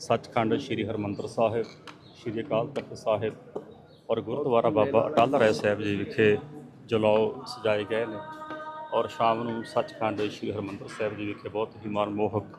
ਸੱਚਖੰਡ ਸ੍ਰੀ ਹਰਮੰਦਰ ਸਾਹਿਬ, ਸ੍ਰੀ ਅਕਾਲ ਤਖਤ ਸਾਹਿਬ ਔਰ ਗੁਰਦੁਆਰਾ ਬਾਬਾ ਅਟਲ ਰਾਏ ਸਾਹਿਬ ਜੀ ਵਿਖੇ ਜਲਾਓ ਸਜਾਏ ਗਏ ਨੇ ਔਰ ਸ਼ਾਮ ਨੂੰ ਸੱਚਖੰਡ ਸ੍ਰੀ ਹਰਮੰਦਰ ਸਾਹਿਬ ਜੀ ਵਿਖੇ ਬਹੁਤ ਹੀ ਮਨਮੋਹਕ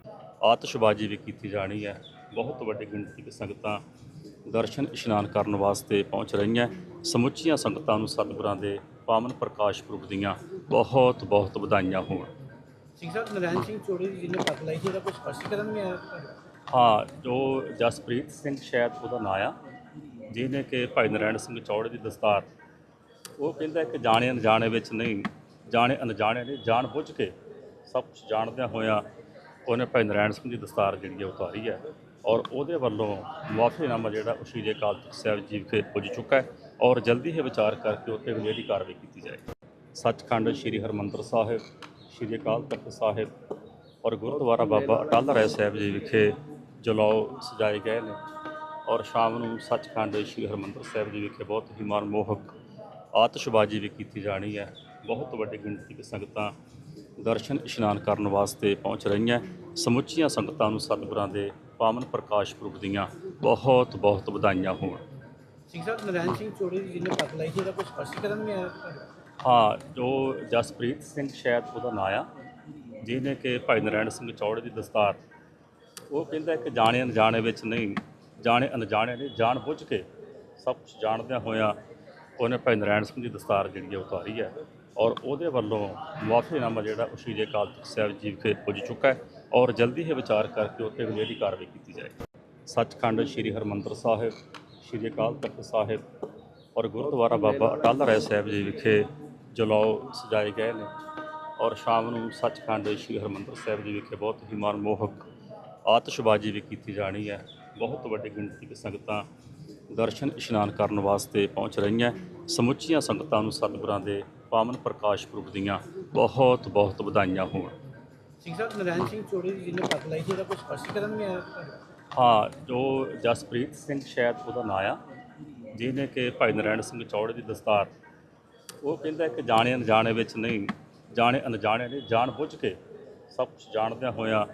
ਆਤਿਸ਼ਬਾਜ਼ੀ ਵੀ ਕੀਤੀ ਜਾਣੀ ਹੈ। ਬਹੁਤ ਵੱਡੀ ਗਿਣਤੀ ਵਿੱਚ ਸੰਗਤਾਂ ਦਰਸ਼ਨ ਇਸ਼ਨਾਨ ਕਰਨ ਵਾਸਤੇ ਪਹੁੰਚ ਰਹੀਆਂ ਸਮੁੱਚੀਆਂ ਸੰਗਤਾਂ ਨੂੰ ਸਤਿਗੁਰਾਂ ਦੇ ਪਾਵਨ ਪ੍ਰਕਾਸ਼ ਪੁਰਬ ਦੀਆਂ ਬਹੁਤ ਬਹੁਤ ਵਧਾਈਆਂ ਹੋਣ। ਸਿੰਘ ਸਾਹਿਬ ਨਰੈਣ ਸਿੰਘ ਚੋੜੀ ਜੀ ਜਿਹਨੇ ਪੱਗ ਲਾਈ ਸੀ ਕੁਝ ਸਪਸ਼ਟੀਕਰਨ ਵੀ ਆਇਆ? ਹਾਂ ਜੋ ਜਸਪ੍ਰੀਤ ਸਿੰਘ ਸ਼ਾਇਦ ਉਹਦਾ ਨਾਂ ਆ ਜਿਹਨੇ ਕਿ ਭਾਈ ਨਰੈਣ ਸਿੰਘ ਚੌੜੇ ਦੀ ਦਸਤਾਰ ਉਹ ਕਹਿੰਦਾ ਕਿ ਜਾਣੇ ਅਣਜਾਣੇ ਵਿੱਚ ਨਹੀਂ ਜਾਣੇ ਅਣਜਾਣੇ ਨੇ ਜਾਣ ਬੁੱਝ ਕੇ ਸਭ ਕੁਝ ਜਾਣਦਿਆਂ ਹੋਇਆਂ ਉਹਨੇ ਭਾਈ ਨਰੈਣ ਸਿੰਘ ਦੀ ਦਸਤਾਰ ਜਿਹੜੀ ਹੈ ਉਤਾਰੀ ਹੈ ਔਰ ਉਹਦੇ ਵੱਲੋਂ ਮੁਆਫੀਨਾਮਾ ਜਿਹੜਾ ਉਹ ਸ਼੍ਰੀ ਅਕਾਲ ਤਖਤ ਸਾਹਿਬ ਜੀ ਵਿਖੇ ਪੁੱਜ ਚੁੱਕਾ ਹੈ ਔਰ ਜਲਦੀ ਹੀ ਵਿਚਾਰ ਕਰਕੇ ਉੱਤੇ ਅਗਲੇਰੀ ਕਾਰਵਾਈ ਕੀਤੀ ਜਾਏਗੀ। ਸੱਚਖੰਡ ਸ੍ਰੀ ਹਰਮੰਦਰ ਸਾਹਿਬ, ਸ੍ਰੀ ਅਕਾਲ ਤਖਤ ਸਾਹਿਬ ਔਰ ਗੁਰਦੁਆਰਾ ਬਾਬਾ ਅਟਲ ਰਾਏ ਸਾਹਿਬ ਜੀ ਵਿਖੇ ਜਲਾਓ ਸਜਾਏ ਗਏ ਨੇ ਔਰ ਸ਼ਾਮ ਨੂੰ ਸੱਚਖੰਡ ਸ੍ਰੀ ਹਰਮੰਦਰ ਸਾਹਿਬ ਜੀ ਵਿਖੇ ਬਹੁਤ ਹੀ ਮਨਮੋਹਕ ਆਤਿਸ਼ਬਾਜ਼ੀ ਵੀ ਕੀਤੀ ਜਾਣੀ ਹੈ। ਬਹੁਤ ਵੱਡੀ ਗਿਣਤੀ ਵਿੱਚ ਸੰਗਤਾਂ ਦਰਸ਼ਨ ਇਸ਼ਨਾਨ ਕਰਨ ਵਾਸਤੇ ਪਹੁੰਚ ਰਹੀਆਂ ਸਮੁੱਚੀਆਂ ਸੰਗਤਾਂ ਨੂੰ ਸਤਿਗੁਰਾਂ ਦੇ ਪਾਵਨ ਪ੍ਰਕਾਸ਼ ਪੁਰਬ ਦੀਆਂ ਬਹੁਤ ਬਹੁਤ ਵਧਾਈਆਂ ਹੋਣ ਸਿੰਘ ਸਾਹਿਬ ਨਰੈਣ ਸਿੰਘ ਚੋੜੀ ਜੀ ਜਿਹਨੇ ਪੱਗ ਲਾਈ ਸੀ ਇਹਦਾ ਕੁਝ ਸਪਸ਼ਟੀਕਰਨ ਵੀ ਆਇਆ? ਹਾਂ ਜੋ ਜਸਪ੍ਰੀਤ ਸਿੰਘ ਸ਼ਾਇਦ ਉਹਦਾ ਨਾਂ ਆ ਜਿਹਨੇ ਕਿ ਭਾਈ ਨਰੈਣ ਸਿੰਘ ਚੌੜੇ ਦੀ ਦਸਤਾਰ ਉਹ ਕਹਿੰਦਾ ਕਿ ਜਾਣੇ ਅਣਜਾਣੇ ਵਿੱਚ ਨਹੀਂ ਜਾਣੇ ਅਣਜਾਣੇ ਨੇ ਜਾਣ ਬੁੱਝ ਕੇ ਸਭ ਕੁਝ ਜਾਣਦਿਆਂ ਹੋਇਆਂ ਉਹਨੇ ਭਾਈ ਨਰੈਣ ਸਿੰਘ ਦੀ ਦਸਤਾਰ ਜਿਹੜੀ ਹੈ ਉਤਾਰੀ ਹੈ ਔਰ ਉਹਦੇ ਵੱਲੋਂ ਮਾਫੀਨਾਮਾ ਜਿਹੜਾ ਉਹ ਸ਼੍ਰੀ ਅਕਾਲ ਤਖਤ ਸਾਹਿਬ ਜੀ ਵਿਖੇ ਪੁੱਜ ਚੁੱਕਾ ਹੈ ਔਰ ਜਲਦੀ ਹੀ ਵਿਚਾਰ ਕਰਕੇ ਉੱਤੇ ਜਿਹੜੀ ਕਾਰਵਾਈ ਕੀਤੀ ਜਾਏਗੀ। ਸੱਚਖੰਡ ਸ੍ਰੀ ਹਰਮੰਦਰ ਸਾਹਿਬ, ਸ੍ਰੀ ਅਕਾਲ ਤਖਤ ਸਾਹਿਬ ਔਰ ਗੁਰਦੁਆਰਾ ਬਾਬਾ ਅਟਲ ਰਾਏ ਸਾਹਿਬ ਜੀ ਵਿਖੇ ਜਲਾਓ ਸਜਾਏ ਗਏ ਨੇ ਔਰ ਸ਼ਾਮ ਨੂੰ ਸੱਚਖੰਡ ਸ੍ਰੀ ਹਰਮੰਦਰ ਸਾਹਿਬ ਜੀ ਵਿਖੇ ਬਹੁਤ ਹੀ ਮਨਮੋਹਕ ਆਤਿਸ਼ਬਾਜ਼ੀ ਵੀ ਕੀਤੀ ਜਾਣੀ ਹੈ। ਬਹੁਤ ਵੱਡੀ ਗਿਣਤੀ ਵਿੱਚ ਸੰਗਤਾਂ ਦਰਸ਼ਨ ਇਸ਼ਨਾਨ ਕਰਨ ਵਾਸਤੇ ਪਹੁੰਚ ਰਹੀਆਂ ਸਮੁੱਚੀਆਂ ਸੰਗਤਾਂ ਨੂੰ ਸਤਿਗੁਰਾਂ ਦੇ ਪਾਵਨ ਪ੍ਰਕਾਸ਼ ਪੁਰਬ ਦੀਆਂ ਬਹੁਤ ਬਹੁਤ ਵਧਾਈਆਂ ਹੋਣ। ਸਿੰਘ ਸਾਹਿਬ ਨਰੈਣ ਸਿੰਘ ਚੋੜੀ ਜੀ ਜਿਹਨੇ ਪੱਗ ਲਾਈ ਸੀ ਇਹਦਾ ਕੁਝ ਸਪਸ਼ਟੀਕਰਨ ਵੀ ਆਇਆ? ਹਾਂ ਜੋ ਜਸਪ੍ਰੀਤ ਸਿੰਘ ਸ਼ਾਇਦ ਉਹਦਾ ਨਾਂ ਆ ਜਿਹਨੇ ਕਿ ਭਾਈ ਨਰੈਣ ਸਿੰਘ ਚੌੜੇ ਦੀ ਦਸਤਾਰ ਉਹ ਕਹਿੰਦਾ ਕਿ ਜਾਣੇ ਅਣਜਾਣੇ ਵਿੱਚ ਨਹੀਂ ਜਾਣੇ ਅਣਜਾਣੇ ਨੇ ਜਾਣ ਬੁੱਝ ਕੇ ਸਭ ਕੁਝ ਜਾਣਦਿਆਂ ਹੋਇਆਂ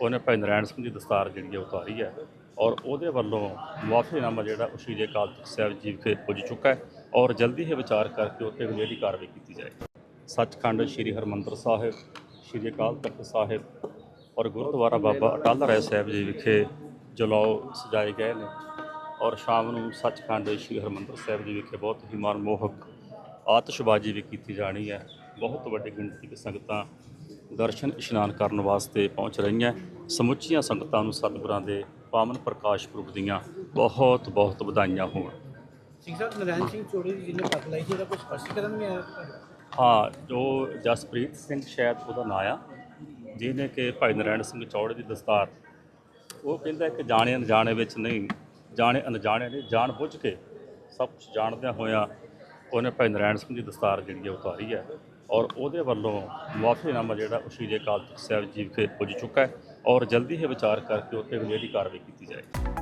ਉਹਨੇ ਭਾਈ ਨਰੈਣ ਸਿੰਘ ਦੀ ਦਸਤਾਰ ਜਿਹੜੀ ਉਤਾਰੀ ਹੈ। ਔਰ ਉਹਦੇ ਵੱਲੋਂ ਮੁਆਫੀਨਾਮਾ ਜਿਹੜਾ ਉਹ ਸ਼੍ਰੀ ਅਕਾਲ ਤਖਤ ਸਾਹਿਬ ਜੀ ਵਿਖੇ ਪੁੱਜ ਚੁੱਕਾ ਹੈ ਔਰ ਜਲਦੀ ਹੀ ਵਿਚਾਰ ਕਰਕੇ ਉੱਤੇ ਅਗਲੇਰੀ ਕਾਰਵਾਈ ਕੀਤੀ ਜਾਏਗੀ। ਸੱਚਖੰਡ ਸ੍ਰੀ ਹਰਮੰਦਰ ਸਾਹਿਬ, ਸ੍ਰੀ ਅਕਾਲ ਤਖਤ ਸਾਹਿਬ ਔਰ ਗੁਰਦੁਆਰਾ ਬਾਬਾ ਅਟਲ ਰਾਏ ਸਾਹਿਬ ਜੀ ਵਿਖੇ ਜਲਾਓ ਸਜਾਏ ਗਏ ਨੇ ਔਰ ਸ਼ਾਮ ਨੂੰ ਸੱਚਖੰਡ ਸ੍ਰੀ ਹਰਮੰਦਰ ਸਾਹਿਬ ਜੀ ਵਿਖੇ ਬਹੁਤ ਹੀ ਮਨਮੋਹਕ ਆਤਿਸ਼ਬਾਜ਼ੀ ਵੀ ਕੀਤੀ ਜਾਣੀ ਹੈ। ਬਹੁਤ ਵੱਡੀ ਗਿਣਤੀ ਵਿੱਚ ਸੰਗਤਾਂ ਦਰਸ਼ਨ ਇਸ਼ਨਾਨ ਕਰਨ ਵਾਸਤੇ ਪਹੁੰਚ ਰਹੀਆਂ। ਸਮੁੱਚੀਆਂ ਸੰਗਤਾਂ ਨੂੰ ਸਤਿਗੁਰਾਂ ਦੇ ਪਾਵਨ ਪ੍ਰਕਾਸ਼ ਪੁਰਬ ਦੀਆਂ ਬਹੁਤ ਬਹੁਤ ਵਧਾਈਆਂ ਹੋਣ ਸਿੰਘ ਸਾਹਿਬ ਨਰੈਣ ਸਿੰਘ ਚੋੜੀ ਜੀ ਜਿਹਨੇ ਪੱਗ ਲਾਈ ਸੀ ਇਹਦਾ ਕੁਝ ਸਪਸ਼ਟੀਕਰਨ ਵੀ ਆਇਆ? ਹਾਂ ਜੋ ਜਸਪ੍ਰੀਤ ਸਿੰਘ ਸ਼ਾਇਦ ਉਹਦਾ ਨਾਂ ਆ ਜਿਹਨੇ ਕਿ ਭਾਈ ਨਰੈਣ ਸਿੰਘ ਚੌੜੇ ਦੀ ਦਸਤਾਰ ਉਹ ਕਹਿੰਦਾ ਕਿ ਜਾਣੇ ਅਣਜਾਣੇ ਵਿੱਚ ਨਹੀਂ ਜਾਣੇ ਅਣਜਾਣੇ ਨੇ ਜਾਣ ਬੁੱਝ ਕੇ ਸਭ ਕੁਝ ਜਾਣਦਿਆਂ ਹੋਇਆਂ ਉਹਨੇ ਭਾਈ ਨਰੈਣ ਸਿੰਘ ਦੀ ਦਸਤਾਰ ਜਿਹੜੀ ਹੈ ਉਤਾਰੀ ਹੈ ਔਰ ਉਹਦੇ ਵੱਲੋਂ ਮੁਆਫੀਨਾਮਾ ਜਿਹੜਾ ਉਹ ਸ਼੍ਰੀ ਅਕਾਲ ਤਖਤ ਸਾਹਿਬ ਜੀ ਵਿਖੇ ਪੁੱਜ ਚੁੱਕਾ ਹੈ ਔਰ ਜਲਦੀ ਹੀ ਵਿਚਾਰ ਕਰਕੇ ਉੱਤੇ ਜਿਹੜੀ ਕਾਰਵਾਈ ਕੀਤੀ ਜਾਏਗੀ।